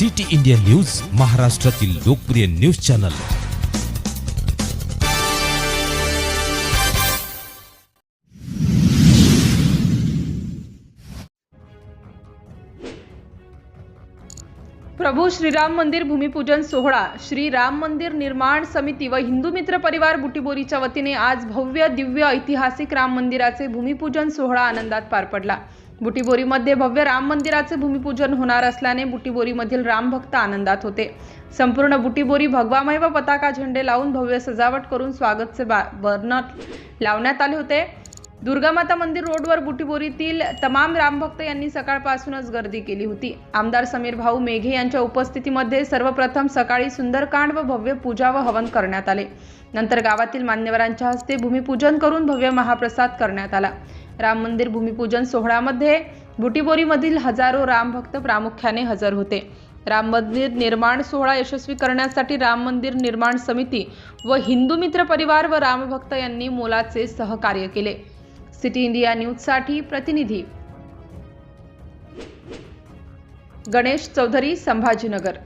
City India news महाराष्ट्रातील लोकप्रिय news channel. प्रभू श्रीराम मंदिर भूमिपूजन सोहळा श्री राम मंदिर निर्माण समिती व हिंदू मित्र परिवार बुटीबोरीच्या वतीने आज भव्य दिव्य ऐतिहासिक राम मंदिराचे भूमिपूजन सोहळा आनंदात पार पडला. बुटीबोरीमध्ये भव्य राम मंदिराचे भूमिपूजन होणार असल्याने बुटीबोरीमधील राम भक्त आनंदात होते. संपूर्ण बुटीबोरी भगवामय व पताका झेंडे लावून भव्य सजावट करून स्वागतचे बा- बर्नर लावण्यात आले होते. दुर्गामाता मंदिर रोडवर बुटीबोरीतील तमाम रामभक्त यांनी सकाळपासूनच गर्दी केली होती. आमदार समीर भाऊ मेघे यांच्या उपस्थितीमध्ये सर्वप्रथम सकाळी सुंदरकांड व भव्य पूजा व हवन करण्यात आले. नंतर गावातील मान्यवरांच्या हस्ते भूमिपूजन करून भव्य महाप्रसाद करण्यात आला. राम मंदिर भूमिपूजन सोहळ्यामध्ये बुटीबोरीमधील हजारो रामभक्त प्रामुख्याने हजर होते. राम मंदिर निर्माण सोहळा यशस्वी करण्यासाठी राम मंदिर निर्माण समिती व हिंदू मित्र परिवार व रामभक्त यांनी मोलाचे सहकार्य केले. सिटी इंडिया न्यूजसाठी प्रतिनिधी गणेश चौधरी संभाजीनगर.